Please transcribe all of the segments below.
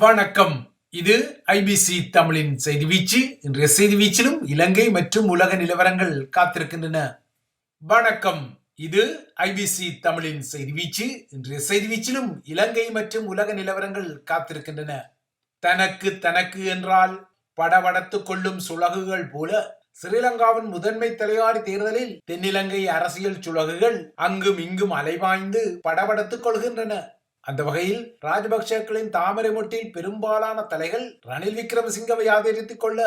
வணக்கம். இது ஐபிசி தமிழின் செய்தி வீச்சு. இன்றைய செய்தி வீச்சிலும் இலங்கை மற்றும் உலக நிலவரங்கள் காத்திருக்கின்றன. வணக்கம். இது ஐபிசி தமிழின் செய்தி வீச்சு. இன்றைய செய்தி வீச்சிலும் இலங்கை மற்றும் உலக நிலவரங்கள் காத்திருக்கின்றன. தனக்கு தனக்கு என்றால் படபடத்துக் கொள்ளும் சுலகுகள் போல ஸ்ரீலங்காவின் முதன்மை தலைவாரி தேர்தலில் தென்னிலங்கை அரசியல் சுலகுகள் அங்கும் இங்கும் அலைவாய்ந்து படபடத்துக் கொள்கின்றன. அந்த வகையில் ராஜபக்சேக்களின் தாமரை மொட்டில் பெரும்பாலான தலைகள் ரணில் விக்ரமசிங்கவை ஆதரித்துக் கொள்ள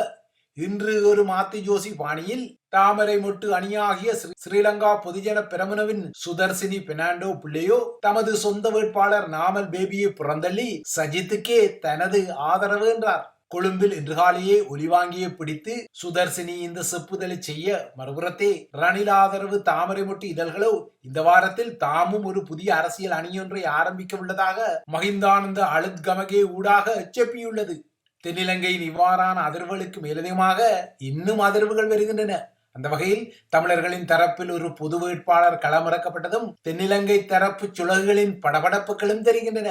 இன்று ஒரு மாத்தி ஜோசி பாணியில் தாமரை மொட்டு அணியாகிய ஸ்ரீ- ஸ்ரீலங்கா பொதுஜன பெரமுனவின் சுதர்சினி பெர்னாண்டோ பிள்ளையோ தமது சொந்த வேட்பாளர் நாமல் பேபியை புறந்தள்ளி சஜித்துக்கே தனது ஆதரவு என்றார். கொழும்பில் இன்று காலையே ஒலிவாங்கியை பிடித்து சுதர்சினி இந்த செப்புதலை செய்ய மறுபுறத்தே ரணில் ஆதரவு தாமரை மொட்டு இதழ்களோ இந்த வாரத்தில் தாமும் ஒரு புதிய அரசியல் அணியொன்றை ஆரம்பிக்க உள்ளதாக மகிந்தானந்த அழுத்கமகே ஊடாக செப்பியுள்ளது தென்னிலங்கையின் இவ்வாறான அதிர்வுகளுக்கு மேலதிகமாக இன்னும் அதிர்வுகள் வருகின்றன. அந்த வகையில் தமிழர்களின் தரப்பில் ஒரு பொது வேட்பாளர் களமிறக்கப்பட்டதும் தென்னிலங்கை தரப்பு சுழகுகளின் படபடப்புகளும் தெரிகின்றன.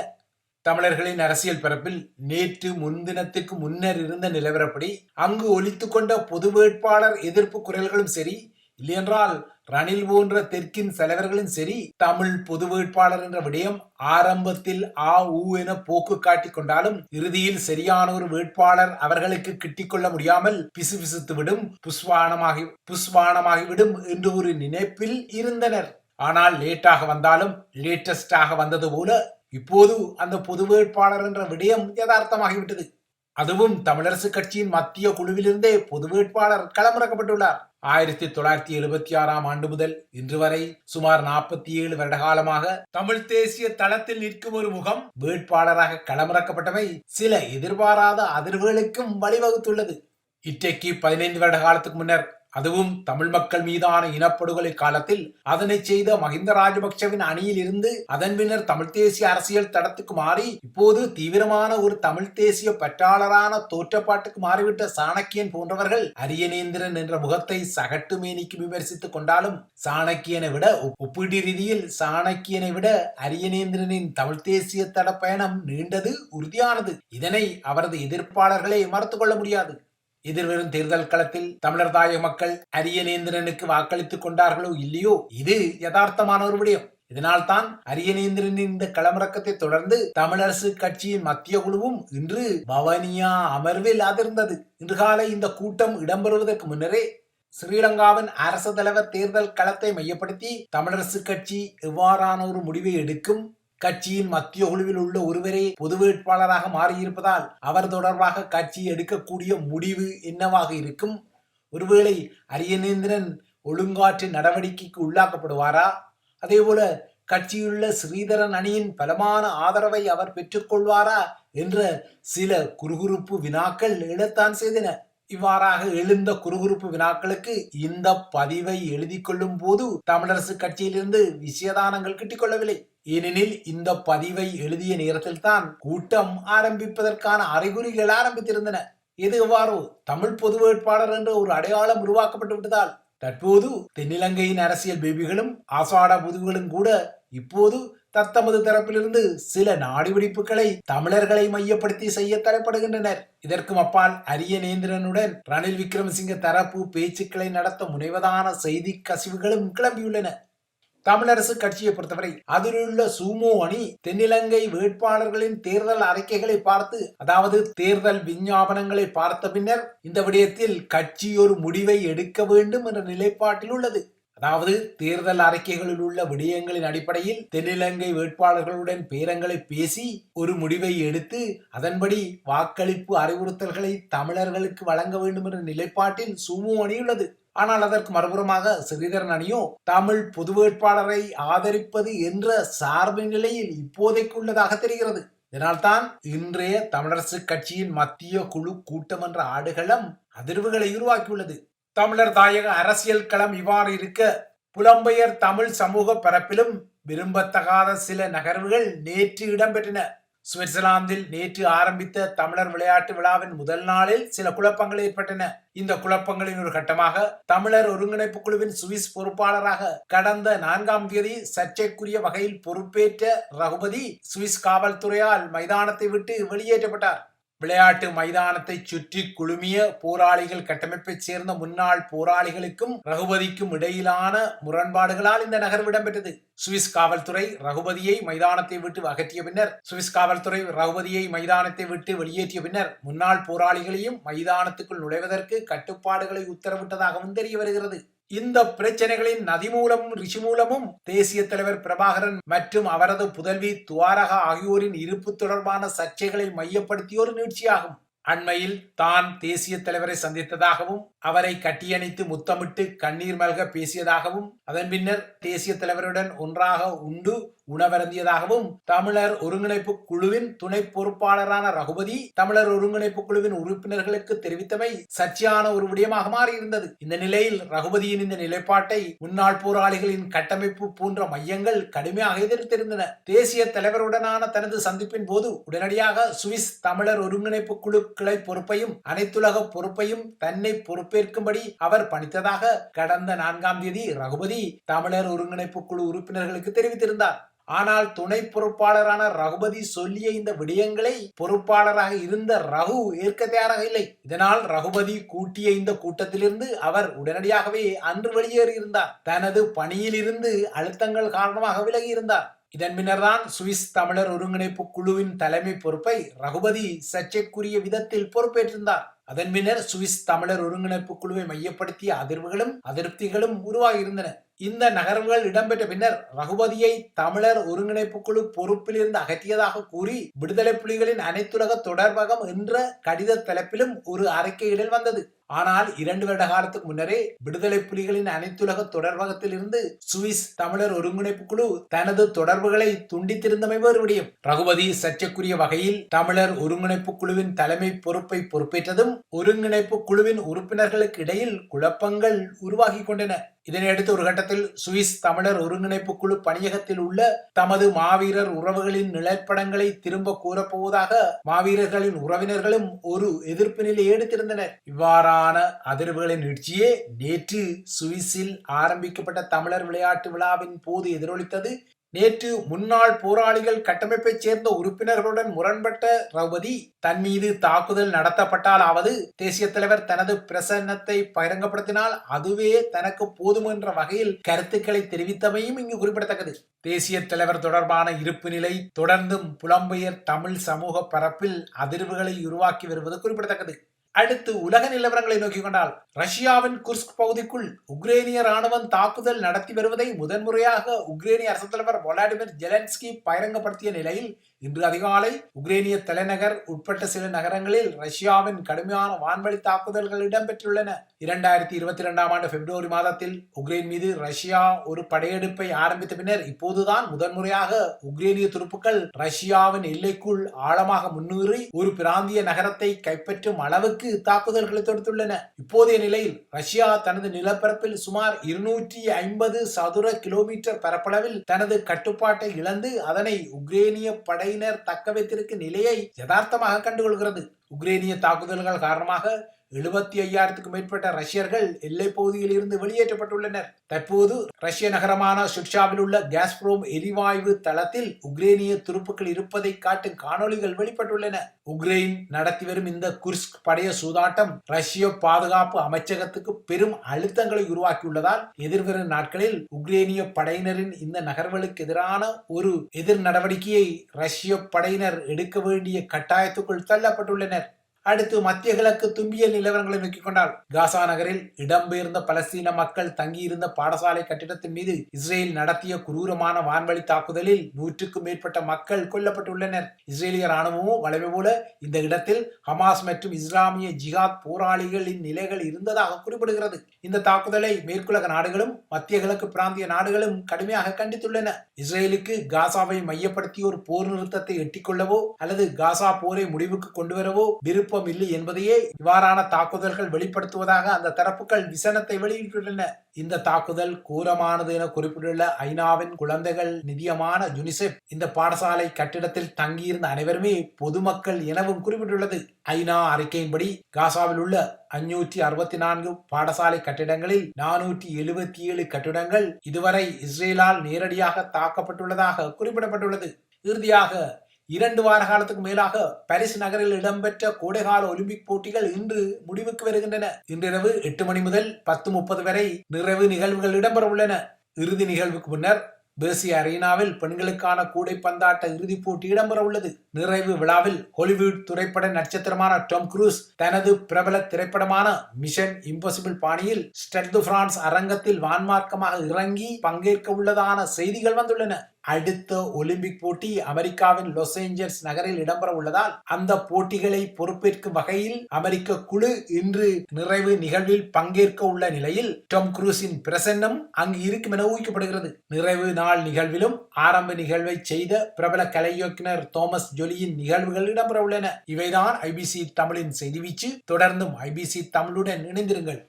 தமிழர்களின் அரசியல் பரப்பில் நேற்று முன்தினத்துக்கு முன்னர் இருந்த நிலவரப்படி அங்கு ஒலித்துக் கொண்ட பொது வேட்பாளர் எதிர்ப்பு குரல்களும் சரி இல்லையென்றால் ரணில் போன்ற தெற்கின் தலைவர்களும் சரி தமிழ் பொது வேட்பாளர் என்ற விடயம் ஆரம்பத்தில் ஆ ஊ என போக்கு காட்டிக் கொண்டாலும் இறுதியில் சரியான ஒரு வேட்பாளர் அவர்களுக்கு கிட்டிக்கொள்ள முடியாமல் பிசுபிசுத்து விடும் புஷ்வானமாகி புஷ்வானமாகிவிடும் என்று ஒரு நினைப்பில் இருந்தனர். ஆனால் லேட்டாக வந்தாலும் லேட்டஸ்டாக வந்தது போல இப்போது அந்த பொது வேட்பாளர் என்ற விடயம் யதார்த்தமாகிவிட்டது. அதுவும் தமிழரசு கட்சியின் மத்திய குழுவிலிருந்தே பொது வேட்பாளர் களமிறக்கப்பட்டுள்ளார். ஆயிரத்தி தொள்ளாயிரத்தி எழுபத்தி ஆறாம் ஆண்டு முதல் இன்று வரை சுமார் நாற்பத்தி ஏழு வருட காலமாக தமிழ் தேசிய தளத்தில் நிற்கும் ஒரு முகம் வேட்பாளராக களமிறக்கப்பட்டவை சில எதிர்பாராத அதிர்வுகளுக்கும் வழிவகுத்துள்ளது. இன்றைக்கு பதினைந்து வருட காலத்துக்கு முன்னர் அதுவும் தமிழ் மக்கள் மீதான இனப்படுகொலை காலத்தில் அதனை செய்த மஹிந்த ராஜபக்சவின் அணியில் இருந்து அதன் பின்னர் தமிழ் தேசிய அரசியல் தடத்துக்கு மாறி இப்போது தீவிரமான ஒரு தமிழ் தேசிய பற்றாளரான தோற்றப்பாட்டுக்கு மாறிவிட்ட சாணக்கியன் போன்றவர்கள் அரியநேந்திரன் என்ற முகத்தை சகட்டு மேனிக்கு விமர்சித்துக் கொண்டாலும் சாணக்கியனை விட ஒப்பீட்டு ரீதியில் சாணக்கியனை விட அரியநேந்திரனின் தமிழ் தேசிய தட பயணம் நீண்டது உறுதியானது. இதனை அவரது எதிர்ப்பாளர்களே மறுத்துக் கொள்ள முடியாது. எதிர்வரும் தேர்தல் களத்தில் தமிழர் தாய மக்கள் அரியநேந்திரனுக்கு வாக்களித்துக் கொண்டார்களோ இல்லையோ? இது யதார்த்தமான ஒரு விடயம். இதனால் தான் அரியநேந்திரனின் இந்த களமிறக்கத்தை தொடர்ந்து தமிழரசு கட்சியின் மத்திய குழுவும் இன்று பவனியா அமர்வில் அதிர்ந்தது. இன்று காலை இந்த கூட்டம் இடம்பெறுவதற்கு முன்னரே ஸ்ரீலங்காவின் அரசு தலைவர் தேர்தல் களத்தை மையப்படுத்தி தமிழரசு கட்சி எவ்வாறான ஒரு முடிவை எடுக்கும் கட்சியின் மத்திய குழுவில் உள்ள ஒருவரே பொது வேட்பாளராக மாறியிருப்பதால் அவர் தொடர்பாக கட்சி எடுக்கக்கூடிய முடிவு என்னவாக இருக்கும்? ஒருவேளை அரியநேந்திரன் ஒழுங்காற்று நடவடிக்கைக்கு உள்ளாக்கப்படுவாரா? அதேபோல கட்சியுள்ள ஸ்ரீதரன் அணியின் பலமான ஆதரவை அவர் பெற்றுக்கொள்வாரா? என்ற சில குறுகுறுப்பு வினாக்கள் எழத்தான் செய்தன. இவ்வாறாக எழுந்த குறுகுறுப்பு வினாக்களுக்கு இந்த பதிவை எழுதி கொள்ளும் போது தமிழரசு கட்சியிலிருந்து விஷயதானங்கள் கிட்டிக்கொள்ளவில்லை. ஏனெனில் இந்த பதிவை எழுதிய நேரத்தில் தான் கூட்டம் ஆரம்பிப்பதற்கான அறிகுறிகள் ஆரம்பித்திருந்தன. இது எவ்வாறோ? தமிழ் பொது வேட்பாளர் என்ற ஒரு அடையாளம் உருவாக்கப்பட்டு விட்டதால். தற்போது தென்னிலங்கையின் அரசியல் பேபிகளும் ஆசாட முதுகுகளும் கூட இப்போது தத்தமது தரப்பிலிருந்து சில நாடிபிடிப்புகளை தமிழர்களை மையப்படுத்தி செய்ய தரப்படுகின்றனர். இதற்கும் அப்பால் அரியநேந்திரனுடன் ரணில் விக்ரமசிங்க தரப்பு பேச்சுக்களை நடத்த முனைவதான செய்தி கசிவுகளும் கிளம்பியுள்ளன. தமிழரசு கட்சியை பொறுத்தவரை அதிலுள்ள சூமோ அணி தென்னிலங்கை வேட்பாளர்களின் தேர்தல் அறிக்கைகளை பார்த்து அதாவது தேர்தல் விஞ்ஞாபனங்களை பார்த்த பின்னர் இந்த விடயத்தில் கட்சி ஒரு முடிவை எடுக்க வேண்டும் என்ற நிலைப்பாட்டில் உள்ளது. அதாவது தேர்தல் அறிக்கைகளில் உள்ள விடயங்களின் அடிப்படையில் தென்னிலங்கை வேட்பாளர்களுடன் பேரங்களை பேசி ஒரு முடிவை எடுத்து அதன்படி வாக்களிப்பு அறிவுறுத்தல்களை தமிழர்களுக்கு வழங்க வேண்டும் என்ற நிலைப்பாட்டில் சுமு அணி உள்ளது. ஆனால் அதற்கு மறுபுறமாக ஸ்ரீதரன் அணியோ தமிழ் பொது வேட்பாளரை ஆதரிப்பது என்ற சார்பு நிலையில் இப்போதைக்கு உள்ளதாக தெரிகிறது. இதனால்தான் இன்றைய தமிழரசு கட்சியின் மத்திய குழு கூட்டம் என்ற ஆடுகளம் அதிர்வுகளை உருவாக்கியுள்ளது. தமிழர் தாயக அரசியல் களம் இவ்வாறு இருக்க புலம்பெயர் தமிழ் சமூக பரப்பிலும் விரும்பத்தகாத சில நகர்வுகள் நேற்று இடம்பெற்றன. சுவிட்சர்லாந்தில் நேற்று ஆரம்பித்த தமிழர் விளையாட்டு விழாவின் முதல் நாளில் சில குழப்பங்கள் ஏற்பட்டன. இந்த குழப்பங்களின் ஒரு கட்டமாக தமிழர் ஒருங்கிணைப்பு குழுவின் சுவிஸ் பொறுப்பாளராக கடந்த நான்காம் தேதி சர்ச்சைக்குரிய வகையில் பொறுப்பேற்ற ரகுபதி சுவிஸ் காவல்துறையால் மைதானத்தை விட்டு வெளியேற்றப்பட்டார். விளையாட்டு மைதானத்தை சுற்றி குழுமிய போராளிகள் கட்டமைப்பைச் சேர்ந்த முன்னாள் போராளிகளுக்கும் ரகுபதிக்கும் இடையிலான முரண்பாடுகளால் இந்த நகர்வு இடம்பெற்றது. சுவிஸ் காவல்துறை ரகுபதியை மைதானத்தை விட்டு அகற்றிய பின்னர் சுவிஸ் காவல்துறை ரகுபதியை மைதானத்தை விட்டு வெளியேற்றிய பின்னர் முன்னாள் போராளிகளையும் மைதானத்துக்குள் நுழைவதற்கு கட்டுப்பாடுகளை உத்தரவிட்டதாகவும் தெரிய வருகிறது. இந்த பிரச்சனைகளின் ரிஷி மூலமும் தேசிய தலைவர் பிரபாகரன் மற்றும் அவரது புதல்வி துவாரகா ஆகியோரின் இருப்பு தொடர்பான சர்ச்சைகளை மையப்படுத்திய ஒரு நீட்சியாகும். அண்மையில் தான் தேசிய தலைவரை சந்தித்ததாகவும் அவரை கட்டியணைத்து முத்தமிட்டு கண்ணீர் மல்க பேசியதாகவும் அதன் பின்னர் தேசிய தலைவருடன் ஒன்றாக உண்டு உணவருந்தியதாகவும் தமிழர் ஒருங்கிணைப்பு குழுவின் துணை பொறுப்பாளரான ரகுபதி தமிழர் ஒருங்கிணைப்பு குழுவின் உறுப்பினர்களுக்கு தெரிவித்தமை சர்ச்சையான ஒரு விடயமாக மாறியிருந்தது. இந்த நிலையில் ரகுபதியின் இந்த நிலைப்பாட்டை முன்னாள் போராளிகளின் கட்டமைப்பு போன்ற மையங்கள் கடுமையாக எதிர்த்திருந்தன. தேசிய தலைவருடனான தனது சந்திப்பின் போது உடனடியாக சுவிஸ் தமிழர் ஒருங்கிணைப்பு குழு கிளை பொறுப்பையும் அனைத்துலக பொறுப்பையும் தன்னை பொறுப்பேற்கும்படி அவர் பணித்ததாக கடந்த நான்காம் தேதி ரகுபதி தமிழர் ஒருங்கிணைப்பு குழு உறுப்பினர்களுக்கு தெரிவித்திருந்தார். ஆனால் துணை பொறுப்பாளரான ரகுபதி சொல்லிய இந்த விடயங்களை பொறுப்பாளராக இருந்த ரகு ஏற்க தயாராக இல்லை. இதனால் ரகுபதி கூட்டிய இந்த கூட்டத்திலிருந்து அவர் உடனடியாகவே அன்று வெளியேறியிருந்தார் தனது பணியில் இருந்து அழுத்தங்கள் காரணமாக விலகியிருந்தார் இதன் பின்னர்தான் சுவிஸ் தமிழர் ஒருங்கிணைப்பு குழுவின் தலைமை பொறுப்பை ரகுபதி சர்ச்சைக்குரிய விதத்தில் பொறுப்பேற்றிருந்தார். அதன் பின்னர் சுவிஸ் தமிழர் ஒருங்கிணைப்பு குழுவை மையப்படுத்திய அதிர்வுகளும் அதிருப்திகளும் உருவாகியிருந்தன. இந்த நகர்வுகள் இடம்பெற்ற பின்னர் ரகுபதியை தமிழர் ஒருங்கிணைப்பு குழு பொறுப்பில் இருந்து அகற்றியதாக கூறி விடுதலை புலிகளின் அனைத்துலக தொடர்பகம் என்ற கடித தலைப்பிலும் ஒரு அறிக்கையிடல் வந்தது. ஆனால் இரண்டு வருட காலத்துக்கு முன்னரே விடுதலை புலிகளின் அனைத்துலக தொடர்பகத்தில் இருந்து சுவிஸ் தமிழர் ஒருங்கிணைப்பு குழு தனது தொடர்புகளை துண்டித்திருந்தமை வேறு விடயம். ரகுபதி சர்ச்சைக்குரிய வகையில் தமிழர் ஒருங்கிணைப்பு குழுவின் தலைமை பொறுப்பை பொறுப்பேற்றதும் ஒருங்கிணைப்பு குழுவின் உறுப்பினர்களுக்கு இடையில் குழப்பங்கள் உருவாகி கொண்டன. இதனையடுத்து ஒரு கட்டத்தில் சுவிஸ் தமிழர் ஒருங்கிணைப்பு குழு பணியகத்தில் உள்ள தமது மாவீரர் உறவுகளின் நிலப்படங்களை திரும்ப கூறப்போவதாக மாவீரர்களின் உறவினர்களும் ஒரு எதிர்ப்பு நிலை எடுத்திருந்தனர் இவ்வாறான அதிர்வுகளின் நீட்சியே நேற்று சுவிஸில் ஆரம்பிக்கப்பட்ட தமிழர் விளையாட்டு விழாவின் போது எதிரொலித்தது. நேற்று முன்னாள் போராளிகள் கட்டமைப்பைச் சேர்ந்த உறுப்பினர்களுடன் முரண்பட்ட ரவுபதி தன் மீது தாக்குதல் நடத்தப்பட்டாலாவது தேசிய தலைவர் தனது பிரசன்னத்தை பகிரங்கப்படுத்தினால் அதுவே தனக்கு போதும் என்ற வகையில் கருத்துக்களை தெரிவித்தமையும் இங்கு குறிப்பிடத்தக்கது. தேசிய தலைவர் தொடர்பான இருப்பு நிலை தொடர்ந்தும் புலம்பெயர் தமிழ் சமூக பரப்பில் அதிர்வுகளை உருவாக்கி வருவது குறிப்பிடத்தக்கது. அடுத்து உலக நிலவரங்களை நோக்கி கொண்டால் ரஷ்யாவின் குர்ஸ்க் பகுதிக்குள் உக்ரேனிய ராணுவம் தாக்குதல் நடத்தி வருவதை முதன்முறையாக உக்ரேனிய அரசு தலைவர் வொலாடிமிர் ஜெலன்ஸ்கி பகிரங்கப்படுத்திய நிலையில் இன்று அதிகாலை உக்ரேனிய தலைநகர் உட்பட்ட சில நகரங்களில் ரஷ்யாவின் கடுமையான வான்வழி தாக்குதல்கள் இடம்பெற்றுள்ளன. இரண்டாயிரத்தி இருபத்தி இரண்டாம் ஆண்டு பிப்ரவரி மாதத்தில் உக்ரைன் மீது ரஷ்யா ஒரு படையெடுப்பை ஆரம்பித்த பின்னர் இப்போதுதான் முதன்முறையாக உக்ரேனிய துருப்புக்கள் ரஷ்யாவின் எல்லைக்குள் ஆழமாக முன்னேறி ஒரு பிராந்திய நகரத்தை கைப்பற்றும் அளவுக்கு தாக்குதல்களை தொடுத்துள்ளன. இப்போதைய நிலையில் ரஷ்யா தனது நிலப்பரப்பில் சுமார் இருநூற்றி ஐம்பது சதுர கிலோமீட்டர் பரப்பளவில் தனது கட்டுப்பாட்டை இழந்து அதனை உக்ரேனிய படையினர் தக்க வைத்திருக்கும் நிலையை யதார்த்தமாக கண்டுகொள்கிறது. உக்ரேனிய தாக்குதல்கள் காரணமாக எழுபத்தி ஐயாயிரத்துக்கும் மேற்பட்ட ரஷ்யர்கள் எல்லை பகுதியில் இருந்து வெளியேற்றப்பட்டுள்ளனர். தற்போது ரஷ்ய நகரமான சுட்சாவில் உள்ள கேஸ்ப்ரோம் எரிவாயு தளத்தில் உக்ரேனிய துருப்புக்கள் இருப்பதை காட்டும் காணொளிகள் வெளிப்பட்டுள்ளன. உக்ரைன் நடத்தி வரும் இந்த குர்ஸ்க் படைய சூதாட்டம் ரஷ்ய பாதுகாப்பு அமைச்சகத்துக்கு பெரும் அழுத்தங்களை உருவாக்கியுள்ளதால் எதிர்வரும் நாட்களில் உக்ரேனிய படையினரின் இந்த நகர்வுகளுக்கு எதிரான ஒரு எதிர் நடவடிக்கையை ரஷ்ய படையினர் எடுக்க வேண்டிய கட்டாயத்துக்குள் தள்ளப்பட்டுள்ளனர். அடுத்து மத்திய கிழக்கு துன்பியல் நிலவரங்களை நோக்கிக் கொண்டால் காசா நகரில் இடம்பெயர்ந்த பலஸ்தீன மக்கள் தங்கியிருந்த பாடசாலை கட்டிடத்தின் மீது இஸ்ரேல் நடத்திய குரூரமான வான்வழி தாக்குதலில் நூற்றுக்கும் மேற்பட்ட மக்கள் கொல்லப்பட்டுள்ளனர். இஸ்ரேலிய ராணுவமும் வளமை போல இந்த இடத்தில் ஹமாஸ் மற்றும் இஸ்லாமிய ஜிஹாத் போராளிகளின் நிலைகள் இருந்ததாக குறிப்பிடுகிறது. இந்த தாக்குதலை மேற்குலக நாடுகளும் மத்திய கிழக்கு பிராந்திய நாடுகளும் கடுமையாக கண்டித்துள்ளன. இஸ்ரேலுக்கு காசாவை மையப்படுத்தி ஒரு போர் நிறுத்தத்தை எட்டிக்கொள்ளவோ அல்லது காசா போரை முடிவுக்கு கொண்டு வரவோ விருப்பம் இல்லை என்பதையே இவ்வாறான தாக்குதல்கள் வெளிப்படுத்துவதாக அந்த தரப்புகள் விசனத்தை வெளியிட்டுள்ளன. இந்த தாக்குதல் கூரமானது என குறிப்பிட்டுள்ள ஐநாவின் குழந்தைகள் நிதியமான யுனிசெப் இந்த பாடசாலை கட்டிடத்தில் தங்கியிருந்த அனைவருமே பொதுமக்கள் எனவும் குறிப்பிட்டுள்ளது. ஐநா அறிக்கையின்படி காசாவில் உள்ள அஞ்சூற்றி அறுபத்தி நான்கு பாடசாலை கட்டிடங்களில் நானூற்றி எழுபத்தி ஏழு கட்டிடங்கள் இதுவரை இஸ்ரேலால் நேரடியாக தாக்கப்பட்டுள்ளதாக குறிப்பிடப்பட்டுள்ளது. இறுதியாக இரண்டு வார காலத்துக்கு மேலாக பாரிஸ் நகரில் இடம்பெற்ற கோடைகால ஒலிம்பிக் போட்டிகள் இன்று முடிவுக்கு வருகின்றன. இன்றிரவு எட்டு மணி முதல் பத்து முப்பது வரை நிறைவு நிகழ்வுகள் இடம்பெற உள்ளன. இறுதி நிகழ்வுக்கு முன்னர் பேசிய அரீனாவில் பெண்களுக்கான கூடைப்பந்தாட்ட இறுதிப் போட்டி இடம்பெற உள்ளது. நிறைவு விழாவில் ஹாலிவுட் திரைப்பட நட்சத்திரமான டாம் குரூஸ் தனது பிரபல திரைப்படமான மிஷன் இம்பாசிபிள் பாணியில் ஸ்டெட் பிரான்ஸ் அரங்கத்தில் வான்மார்க்கமாக இறங்கி பங்கேற்க உள்ளதான செய்திகள் வந்துள்ளன. அடுத்த ஒலிம்பிக் போட்டி அமெரிக்காவின் லாஸ் ஏஞ்சல்ஸ் நகரில் இடம்பெற உள்ளதால் அந்த போட்டிகளை பொறுப்பேற்கும் வகையில் அமெரிக்க குழு இன்று நிறைவு நிகழ்வில் பங்கேற்க உள்ள நிலையில் டாம் குரூஸின் பிரசன்னம் அங்கு இருக்கும் என ஊகிக்கப்படுகிறது. நிறைவு நாள் நிகழ்விலும் ஆரம்ப நிகழ்வை செய்த பிரபல கலை இயக்குனர் தோமஸ் ஜொலியின் நிகழ்வுகள் இடம்பெற உள்ளன. இவைதான் ஐபிசி தமிழின் செய்தி வீச்சு. தொடர்ந்தும் ஐபிசி தமிழுடன் இணைந்திருங்கள்.